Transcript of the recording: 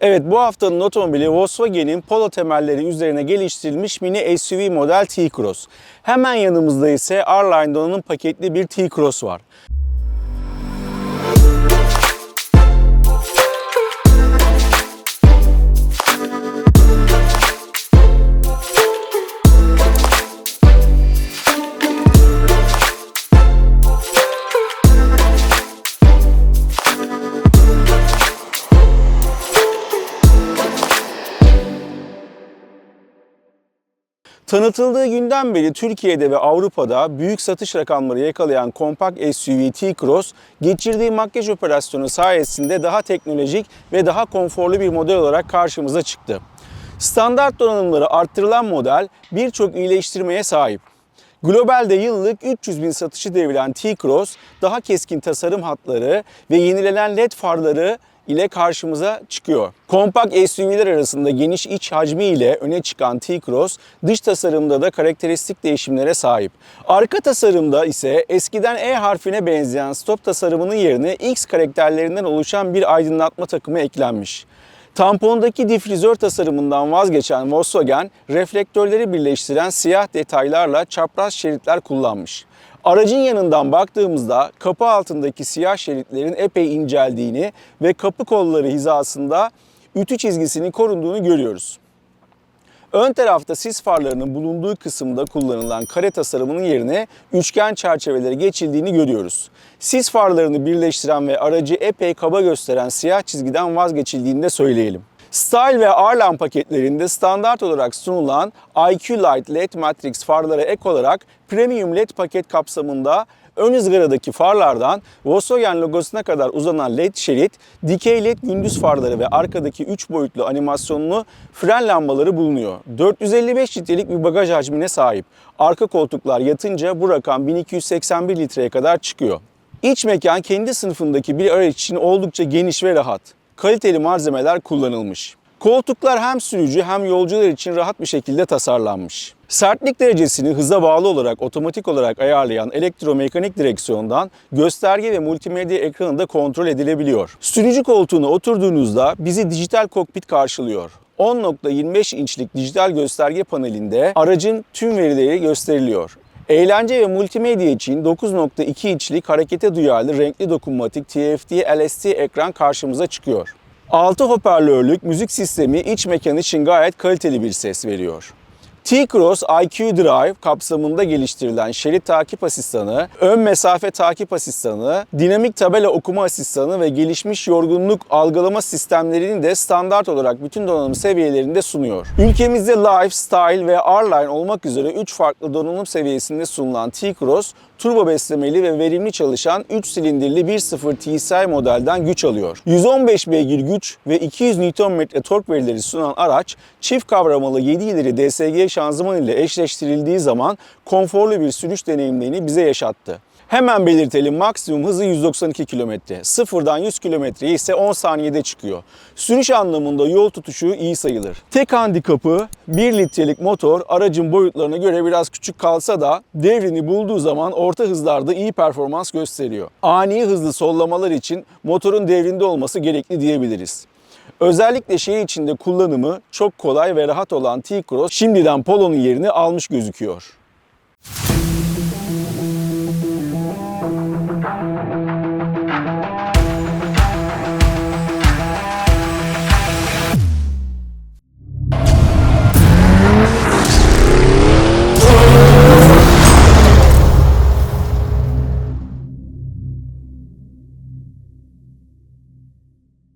Evet bu haftanın otomobili Volkswagen'in Polo temelleri üzerine geliştirilmiş mini SUV model T-Cross. Hemen yanımızda ise R-Line donanım paketli bir T-Cross var. Tanıtıldığı günden beri Türkiye'de ve Avrupa'da büyük satış rakamları yakalayan kompakt SUV T-Cross, geçirdiği makyaj operasyonu sayesinde daha teknolojik ve daha konforlu bir model olarak karşımıza çıktı. Standart donanımları arttırılan model birçok iyileştirmeye sahip. Globalde yıllık 300 bin satışı deviren T-Cross, daha keskin tasarım hatları ve yenilenen LED farları ile karşımıza çıkıyor. Kompakt SUV'ler arasında geniş iç hacmi ile öne çıkan T-Cross, dış tasarımda da karakteristik değişimlere sahip. Arka tasarımda ise eskiden E harfine benzeyen stop tasarımının yerine X karakterlerinden oluşan bir aydınlatma takımı eklenmiş. Tampondaki difrizör tasarımından vazgeçen Volkswagen, reflektörleri birleştiren siyah detaylarla çapraz şeritler kullanmış. Aracın yanından baktığımızda kapı altındaki siyah şeritlerin epey inceldiğini ve kapı kolları hizasında ütü çizgisinin korunduğunu görüyoruz. Ön tarafta sis farlarının bulunduğu kısımda kullanılan kare tasarımının yerine üçgen çerçeveleri geçildiğini görüyoruz. Sis farlarını birleştiren ve aracı epey kaba gösteren siyah çizgiden vazgeçildiğini de söyleyelim. Style ve R-Line paketlerinde standart olarak sunulan IQ Light LED Matrix farlara ek olarak Premium LED paket kapsamında ön ızgaradaki farlardan Volkswagen logosuna kadar uzanan LED şerit, dikey LED gündüz farları ve arkadaki 3 boyutlu animasyonlu fren lambaları bulunuyor. 455 litrelik bir bagaj hacmine sahip. Arka koltuklar yatınca bu rakam 1281 litreye kadar çıkıyor. İç mekan kendi sınıfındaki bir araç için oldukça geniş ve rahat. Kaliteli malzemeler kullanılmış. Koltuklar hem sürücü hem yolcular için rahat bir şekilde tasarlanmış. Sertlik derecesini hıza bağlı olarak otomatik olarak ayarlayan elektromekanik direksiyondan gösterge ve multimedya ekranı da kontrol edilebiliyor. Sürücü koltuğuna oturduğunuzda bizi dijital kokpit karşılıyor. 10.25 inçlik dijital gösterge panelinde aracın tüm verileri gösteriliyor. Eğlence ve multimedya için 9.2 inçlik harekete duyarlı renkli dokunmatik TFT LSD ekran karşımıza çıkıyor. 6 hoparlörlük müzik sistemi iç mekan için gayet kaliteli bir ses veriyor. T-Cross IQ Drive kapsamında geliştirilen şerit takip asistanı, ön mesafe takip asistanı, dinamik tabela okuma asistanı ve gelişmiş yorgunluk algılama sistemlerini de standart olarak bütün donanım seviyelerinde sunuyor. Ülkemizde Life, Style ve R-Line olmak üzere 3 farklı donanım seviyesinde sunulan T-Cross, turbo beslemeli ve verimli çalışan 3 silindirli 1.0 TSI modelden güç alıyor. 115 beygir güç ve 200 Nm tork verileri sunan araç, çift kavramalı 7 ileri DSG şanzıman ile eşleştirildiği zaman konforlu bir sürüş deneyimlerini bize yaşattı. Hemen belirtelim maksimum hızı 192 km. Sıfırdan 100 km ise 10 saniyede çıkıyor. Sürüş anlamında yol tutuşu iyi sayılır. Tek handikapı 1 litrelik motor aracın boyutlarına göre biraz küçük kalsa da devrini bulduğu zaman orta hızlarda iyi performans gösteriyor. Ani hızlı sollamalar için motorun devrinde olması gerekli diyebiliriz. Özellikle şehir içinde kullanımı çok kolay ve rahat olan T-Cross şimdiden Polo'nun yerini almış gözüküyor.